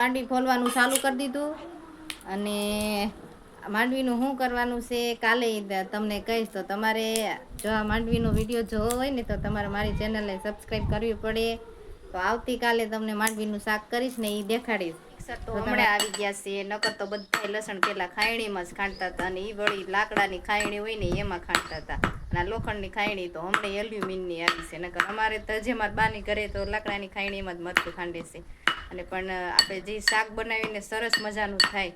માંડવી ફોલવાનું ચાલુ કરી દીધું. અને માંડવીનું શું કરવાનું છે કાલે તમને કહીશ. તો તમારે જો આ માંડવીનો વીડિયો જોવો હોય ને તો તમારે મારી ચેનલને સબસ્ક્રાઈબ કરવી પડે. તો આવતીકાલે તમને માંડવીનું શાક કરીશ ને એ દેખાડીશ. તો હમણાં આવી ગયા છે. નકર તો બધા લસણ પેલા ખાયણીમાં જ ખાંડતા હતા અને એ વળી લાકડાની ખાયણી હોય ને એમાં ખાંડતા હતા. અને આ લોખંડની ખાયણી તો હમણાં એલ્યુમિનની આવી છે. નકર અમારે તો જે મારા બાની ઘરે તો લાકડાની ખાયણીમાં જ મરતું ખાંડે છે. અને પણ આપણે જે શાક બનાવીને સરસ મજાનું થાય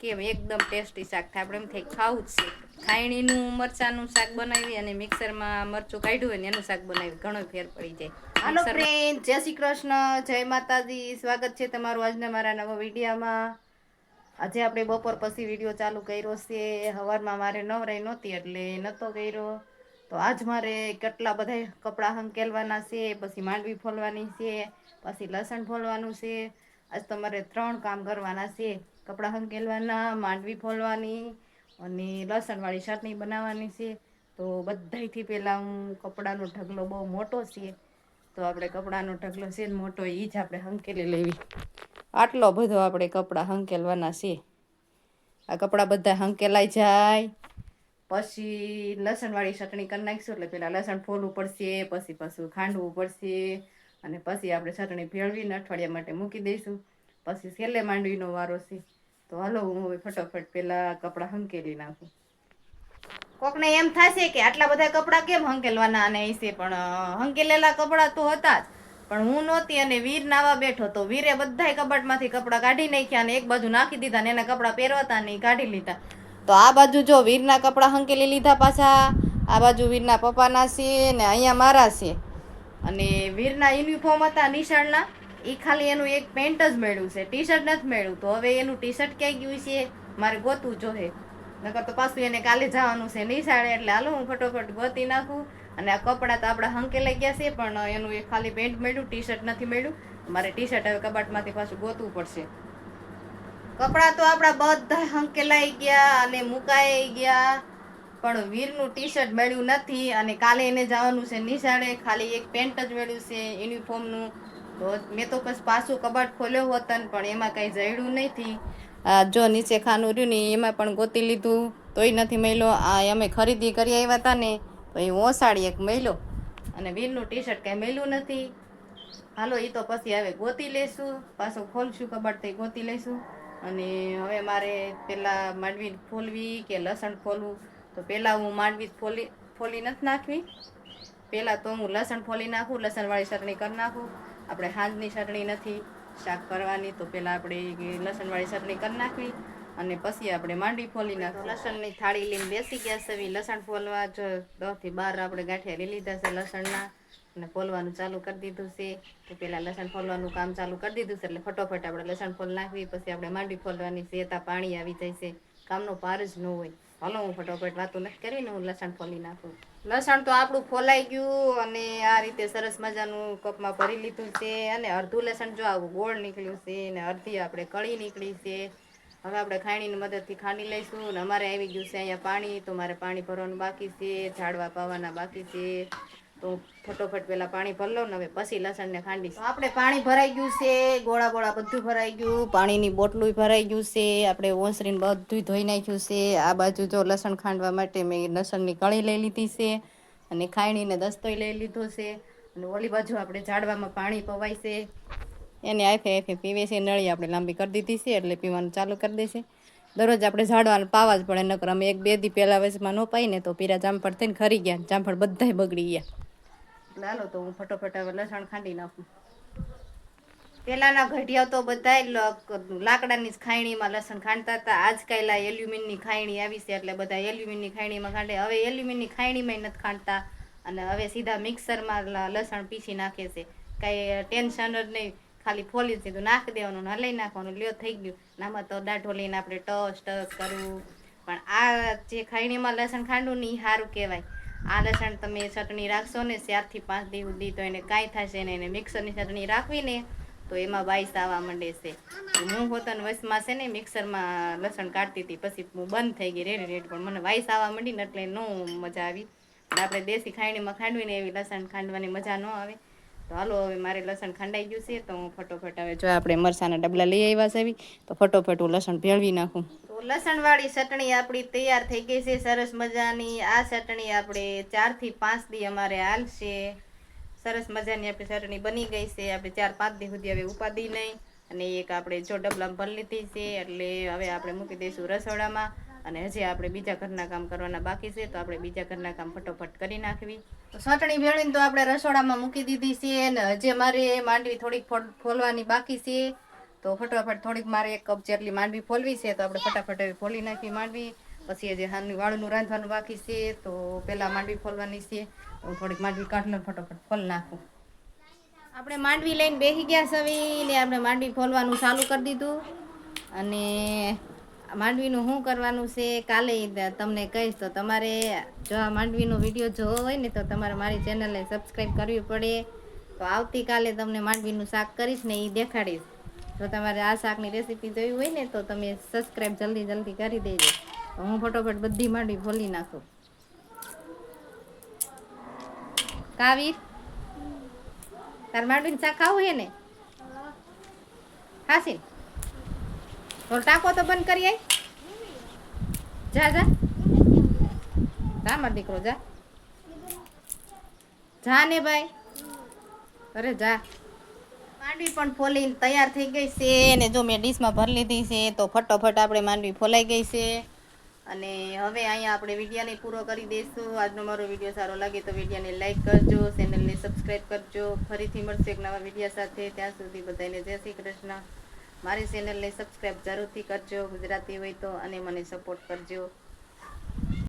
કેમ એકદમ ટેસ્ટી શાક થાય. આપણે એમ થાય ખાવું જ છે. ખાયણીનું મરચાનું શાક બનાવી અને મિક્સરમાં મરચું કાઢ્યું હોય ને એનું શાક બનાવી ઘણો ફેર પડી જાય. હાલો ફ્રેન્ડ જય શ્રી કૃષ્ણ જય માતાજી. સ્વાગત છે તમારું આજના મારા નવા વિડીયામાં. આજે આપણે બપોર પછી વીડિયો ચાલુ કર્યો છે. સવારમાં મારે નવરાઈ નહોતી એટલે નહોતો કર્યો. તો આજ મારે કેટલા બધા કપડાં હંકેલવાના છે, પછી માંડવી ફોલવાની છે, પછી લસણ ફોલવાનું છે. આજ તમારે ત્રણ કામ કરવાના છે, કપડાં હંકેલવાના માંડવી ફોલવાની અને લસણવાળી ચટણી બનાવવાની છે. તો બધાયથી પહેલાં હું કપડાનો ઢગલો બહુ મોટો છે, તો આપણે કપડાનો ઢગલો છે ને મોટો એ જ આપણે હંકેલી લેવી. આટલો બધો આપણે કપડાં હંકેલવાના છે. આ કપડાં બધા હંકેલાઈ જાય. પછી લસણવાળી ચટણી કરી નાખીશું એટલે પેલા લસણ ફોલવું પડશે, પછી પાછું ખાંડવું પડશે અને પછી આપણે ચટણી ભેળવીને અઠવાડિયા માટે મૂકી દઈશું. પછી છેલ્લે માંડવીનો વારો છે. તો હાલો હું હવે ફટાફટ પેલા કપડાં હંકેલી નાખું. કોકને એમ થશે કે આટલા બધા કપડાં કેમ હંકેલવાના અને છે, પણ હંકેલેલા કપડાં તો હતા જ. પણ હું નહોતી અને વીર નાવા બેઠો તો વીરે બધાય કબાટમાંથી કપડાં કાઢી નાખ્યા અને એક બાજુ નાખી દીધા ને એના કપડાં પહેરવાતા નહીં કાઢી લીધા. તો આ બાજુ જો વીરના કપડાં હંકેલી લીધા પાછા, આ બાજુ વીરના પપ્પાના છે ને અહીંયા મારા છે. અને વીરના યુનિફોર્મ હતા નિશાળના એ ખાલી એનું એક પેન્ટ જ મળ્યું છે ટી શર્ટ નથી મળ્યું. તો હવે એનું ટી શર્ટ ક્યાંય ગયું છે? મારે ગોતવું જોહે. નકર તો પાછું એને કાલે જવાનું છે નિશાળે, એટલે હાલો હું ફટોફટ ગોતી નાખું. અને આ કપડાં તો આપણા હંકેલાઈ ગયા છે, પણ એનું એક ખાલી પેન્ટ મળ્યું ટી શર્ટ નથી મળ્યું. મારે ટી શર્ટ હવે કબાટમાંથી પાછું ગોતવું પડશે. કપડાં તો આપણા બધા હંકેલાઈ ગયા અને મુકાઈ ગયા. પણ વીરનું ટી શર્ટ મળ્યું નથી અને કાલે એને જવાનું છે નિશાળે. ખાલી એક પેન્ટ જ મળ્યું છે યુનિફોર્મનું. તો મેં તો પછી પાછું કબાટ ખોલ્યો હોત ને, પણ એમાં કાંઈ જડ્યું નથી. જો નીચે ખાનું રહ્યું ને એમાં પણ ગોતી લીધું. તોય નથી મળ્યો. આ અમે ખરીદી કરી આવ્યા હતા ને, તો એ ઓસાડી એક મળ્યો. અને વીરનું ટી શર્ટ કાંઈ મળ્યું નથી. હાલો એ તો પછી હવે ગોતી લેશું. પાછું ખોલશું કબાટ તો ગોતી લઈશું અને હવે મારે પેલા માંડવી ફોલવી કે લસણ ફોલવું? તો પેલા હું માંડવી ફોલી ફોલી નથી નાખવી. પેલા તો હું લસણ ફોલી નાખું લસણવાળી ચટણી કરી નાખું. આપણે હાંજની ચટણી નથી શાક કરવાની તો પેલા આપણે લસણવાળી ચટણી કરી નાખવી અને પછી આપણે માંડવી ફોલી નાખવી. લસણની થાળી લઈને બેસી ગયા છે. લસણ ફોલવા જો દસથી બાર આપણે ગાંઠિયા લઈ લીધા છે લસણના. અને ફોલવાનું ચાલુ કરી દીધું છે. તો પેલા લસણ ફોલવાનું કામ ચાલુ કરી દીધું છે એટલે ફટોફટ આપણે લસણ ફોલ નાખવી, પછી આપણે માંડવી ફોલવાની છે ત્યાં પાણી આવી જાય છે. કામનો પાર જ ન હોય. હાલો હું ફટોફટ વાતો નથી કરીને હું લસણ ફોલી નાખું. લસણ તો આપણું ફોલાઈ ગયું અને આ રીતે સરસ મજાનું કપમાં ભરી લીધું છે અને અડધું લસણ જો આવું ગોળ નીકળ્યું છે અને અડધી આપણે કળી નીકળી છે. હવે આપણે ખાણીની મદદથી ખાંડી લઈશું અને અમારે આવી ગયું છે અહીંયા પાણી, તો મારે પાણી ભરવાનું બાકી છે, ઝાડવા પાવાના બાકી છે. તો ફટોફટ પેલા પાણી ભરી લઉં ને હવે પછી લસણને ખાંડીશ તો આપણે પાણી ભરાઈ ગયું છે, ગોળા બોળા બધું ભરાઈ ગયું, પાણીની બોટલું ભરાઈ ગયું છે, આપણે ઓસરીને બધું ધોઈ નાખ્યું છે, આ બાજુ જો લસણ ખાંડવા માટે મેં લસણની કળી લઈ લીધી છે અને ખાયણીને દસ્તોય લઈ લીધો છે અને ઓલી બાજુ આપણે ઝાડવામાં પાણી પવાય છે. એને આફે આફે પીવે છે, નળી આપણે લાંબી કરી દીધી છે એટલે પીવાનું ચાલુ કરી દેશે દરરોજ આપણે ઝાડવાનું પાવા જ પડે, નકર અમે એક બે દી પહેલા વચમાં ન પાઈને તો પીરા જામફળ થઈને ખરી ગયા, જામફળ બધાય બગડી ગયા. એટલે હાલો તો હું ફટોફટ હવે લસણ ખાંડી નાખું. પેલાના ઘડિયાઓ તો બધા લાકડાની જ ખાયણીમાં લસણ ખાંડતા હતા. આજકાલ આ એલ્યુમિનની ખાયણી આવી છે એટલે બધા એલ્યુમિનની ખાયણીમાં ખાંડે. હવે એલ્યુમિનની ખાયણીમાં નથી ખાંડતા અને હવે સીધા મિક્સરમાં લસણ પીસી નાખે છે. કાંઈ ટેન્શન જ નહીં. ખાલી ફોલી દીધું નાખી દેવાનું ના હલાઈ નાખવાનું. લ્યો થઈ ગયું. આમાં તો દાઢો લઈને આપણે ટસ ટસ કરવું. પણ આ જે ખાયણીમાં લસણ ખાંડવું ને એ સારું કહેવાય. આ લસણ તમે ચટણી રાખશો ને ચારથી પાંચ દિવસ સુધી તો એને કાંઈ થશે ને એને મિક્સરની ચટણી રાખવીને તો એમાં બાઈસ આવવા માંડે છે. હું હોતન વસમાં છે ને મિક્સરમાં લસણ કાઢતી હતી, પછી હું બંધ થઈ ગઈ રેડી રેડ. પણ મને વાઈસ આવવા માંડી ને એટલે ન મજા આવી. આપણે દેશી ખાંડીમાં ખાંડવીને એવી લસણ ખાંડવાની મજા ન આવે. તો હાલો, હવે મારે લસણ ખાંડાઈ ગયું છે, તો હું ફટોફટ હવે જો આપણે મરસાના ડબલા લઈ આવ્યા છે તો ફટોફટ હું લસણ ભેળવી નાખું. તો લસણવાળી ચટણી આપણી તૈયાર થઈ ગઈ છે, સરસ મજાની. આ ચટણી આપણે ચારથી પાંચ દી અમારે હાલશે સરસ મજાની આપણી ચટણી બની ગઈ છે. આપણે ચાર પાંચ દી સુધી હવે ઉપાદી નહીં. અને એક આપણે જો ડબલામાં ભરી લીધી છે, એટલે હવે આપણે મૂકી દઈશું રસોડામાં. અને હજી આપણે બીજા ઘરના કામ કરવાના બાકી છે, તો આપણે બીજા ઘરના કામ ફટોફટ કરી નાખવી. તો ચટણી ભેળવીને તો આપણે રસોડામાં મૂકી દીધી છે, અને હજી મારે માંડવી થોડીક ફોલ- ફોલવાની બાકી છે. તો ફટાફટ થોડીક મારે એક કપ જેટલી માંડવી ફોલવી છે, તો આપણે ફટાફટ એવી ફોલી નાખી માંડવી. પછી જે હાનું વાળનું રાંધવાનું બાકી છે, તો પહેલાં માંડવી ફોલવાની છે. હું થોડીક માંડવી કાઢીને ફટાફટ ફોલ નાખું. આપણે માંડવી લઈને બેસી ગયા સવી ને આપણે માંડવી ફોલવાનું ચાલુ કરી દીધું. અને માંડવીનું શું કરવાનું છે, કાલે તમને કહીશ, તો તમારે જો આ માંડવીનો વીડિયો જોવો હોય ને, તો તમારે મારી ચેનલને સબસ્ક્રાઈબ કરવી પડે. તો આવતીકાલે તમને માંડવીનું શાક કરીશ ને એ દેખાડીશ. જો તમારે આ શાકની રેસીપી જોઈ હોય ને, તો તમે સબસ્ક્રાઈબ જલ્દી જલ્દી કરી દેજો. હું ફટોફટ બધી માંડવી ફોલી નાખું. કાવીર, તાર માંડવીનું શાક ખાવું છે ને? હાસી તો ટાંકો તો બંધ કરી આવી જા જા. જા, માર દીકરો, જા. જા ને ભાઈ. અરે જા. માંડવી પણ ફોલીને તૈયાર થઈ ગઈ છે અને જો મેં ડીશમાં ભરી લીધી છે તો ફટોફટ આપણે માંડવી ફોલાઈ ગઈ છે. અને હવે અહીંયા આપણે વિડીયાને પૂરો કરી દઈશું. આજનો મારો વીડિયો સારો લાગે તો વિડીયાને લાઈક કરજો, ચેનલને સબસ્ક્રાઈબ કરજો. ફરીથી મળશે એક નવા વિડીયા સાથે. ત્યાં સુધી બધાને જય શ્રી કૃષ્ણ. મારી ચેનલને સબસ્ક્રાઈબ જરૂરથી કરજો. ગુજરાતી હોય તો અને મને સપોર્ટ કરજો.